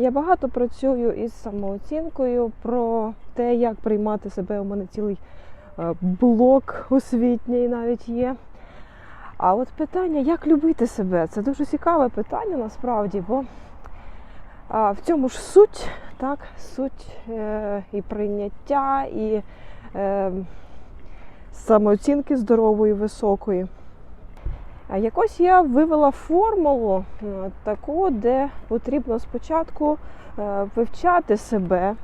Я багато працюю із самооцінкою про те, як приймати себе. У мене цілий е, блок освітній навіть є. А от питання, як любити себе, це дуже цікаве питання насправді, бо в цьому ж суть, так, суть е, і прийняття, і е, самооцінки здорової, високої. Якось я вивела формулу е, таку, де потрібно спочатку е, вивчати себе, е,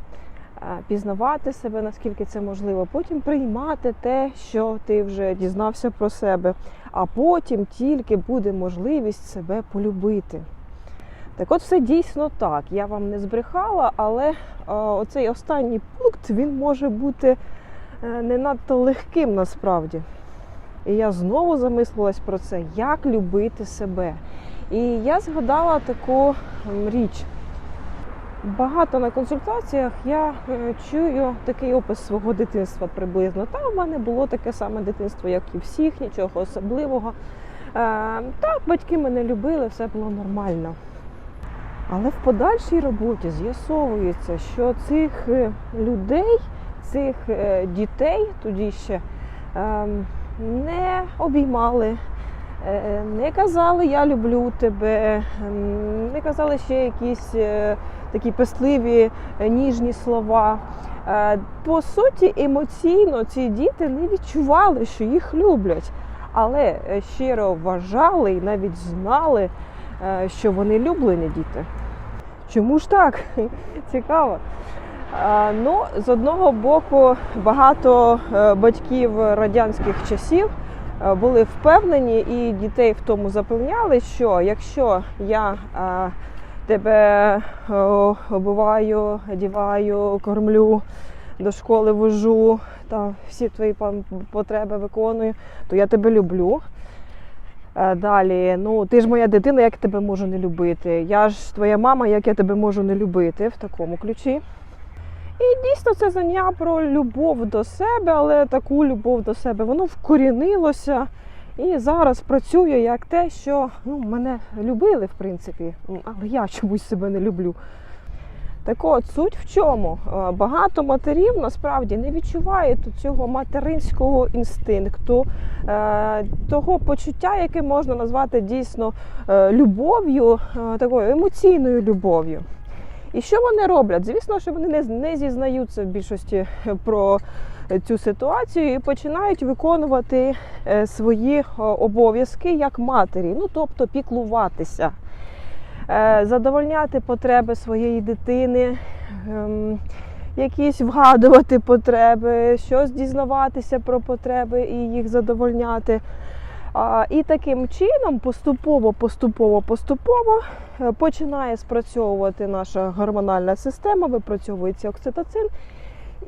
пізнавати себе, наскільки це можливо, потім приймати те, що ти вже дізнався про себе, а потім тільки буде можливість себе полюбити. Так от все дійсно так. Я вам не збрехала, але оцей останній пункт він може бути не надто легким насправді. І я знову замислилась про це, як любити себе. І я згадала таку річ. Багато на консультаціях я е, чую такий опис свого дитинства приблизно. Та в мене було таке саме дитинство, як і всіх, нічого особливого. Е, Так, батьки мене любили, все було нормально. Але в подальшій роботі з'ясовується, що цих е, людей, цих дітей тоді ще ем, не обіймали, е, не казали Я люблю тебе, ем, не казали ще якісь е, такі пестливі, е, ніжні слова. Е, По суті, емоційно ці діти не відчували, що їх люблять, але е, щиро вважали і навіть знали, е, що вони люблені діти. Чому ж так? Цікаво. А, Ну, з одного боку, багато е, батьків радянських часів е, були впевнені і дітей в тому запевняли, що якщо я е, тебе е, обуваю, одіваю, кормлю, до школи вожу, та всі твої потреби виконую, то я тебе люблю. Е, Далі, ну ти ж моя дитина, як я тебе можу не любити? Я ж твоя мама, як я тебе можу не любити в такому ключі. І дійсно це знання про любов до себе, але таку любов до себе воно вкорінилося і зараз працює як те, що ну, мене любили, в принципі, але я чомусь себе не люблю. Так от, суть в чому? Е, Багато матерів насправді не відчувають цього материнського інстинкту, е, того почуття, яке можна назвати дійсно е, любов'ю, такою емоційною любов'ю. І що вони роблять? Звісно, що вони не, не зізнаються в більшості про цю ситуацію і починають виконувати е, свої е, обов'язки як матері, ну тобто піклуватися, е, задовольняти потреби своєї дитини. ем, Якісь вгадувати потреби, щось дізнаватися про потреби і їх задовольняти. І таким чином поступово, поступово, поступово е, починає спрацьовувати наша гормональна система, випрацьовується окситоцин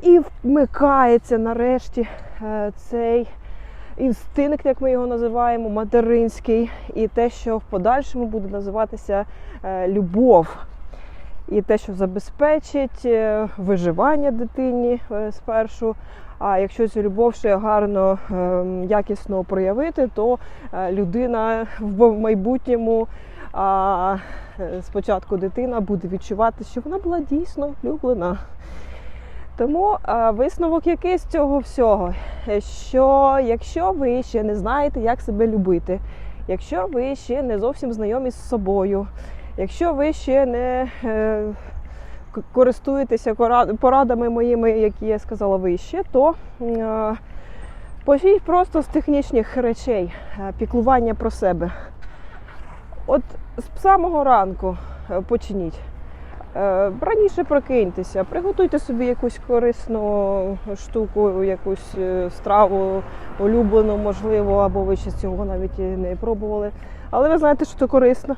і вмикається нарешті е, цей інстинкт, як ми його називаємо, материнський, і те, що в подальшому буде називатися е, любов. І те, що забезпечить е, виживання дитині е, спершу. А якщо цю любов ще гарно, ем, якісно проявити, то е, людина в майбутньому а, спочатку дитина буде відчувати, що вона була дійсно влюблена. Тому висновок який з цього всього, що якщо ви ще не знаєте, як себе любити, якщо ви ще не зовсім знайомі з собою, якщо ви ще не е, користуєтеся порадами моїми, які я сказала вище, то е, почніть просто з технічних речей, е, піклування про себе. От з самого ранку почніть. Раніше прокиньтеся, приготуйте собі якусь корисну штуку, якусь страву улюблену, можливо, або ви ще цього навіть і не пробували. Але ви знаєте, що це корисно.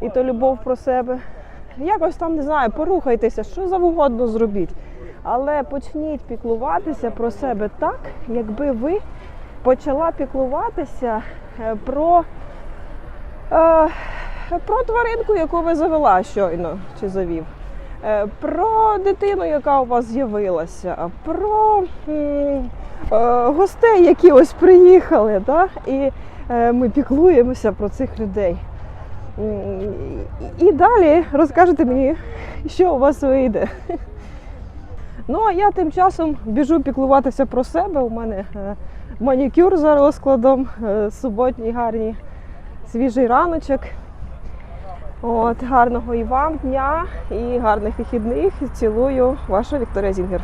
І то любов про себе. Якось там не знаю, порухайтеся, що завгодно зробіть. Але почніть піклуватися про себе так, якби ви почала піклуватися е, про. Е, про тваринку, яку ви завела щойно чи завів, Е, про дитину, яка у вас з'явилася, про гостей, які ось приїхали. Да? І ми піклуємося про цих людей. І далі розкажете мені, що у вас вийде. Ну, а я тим часом біжу піклуватися про себе. У мене е, манікюр за розкладом, е, суботній гарний свіжий раночок. От, гарного і вам дня, і гарних вихідних. Цілую, ваша Вікторія Зінгер.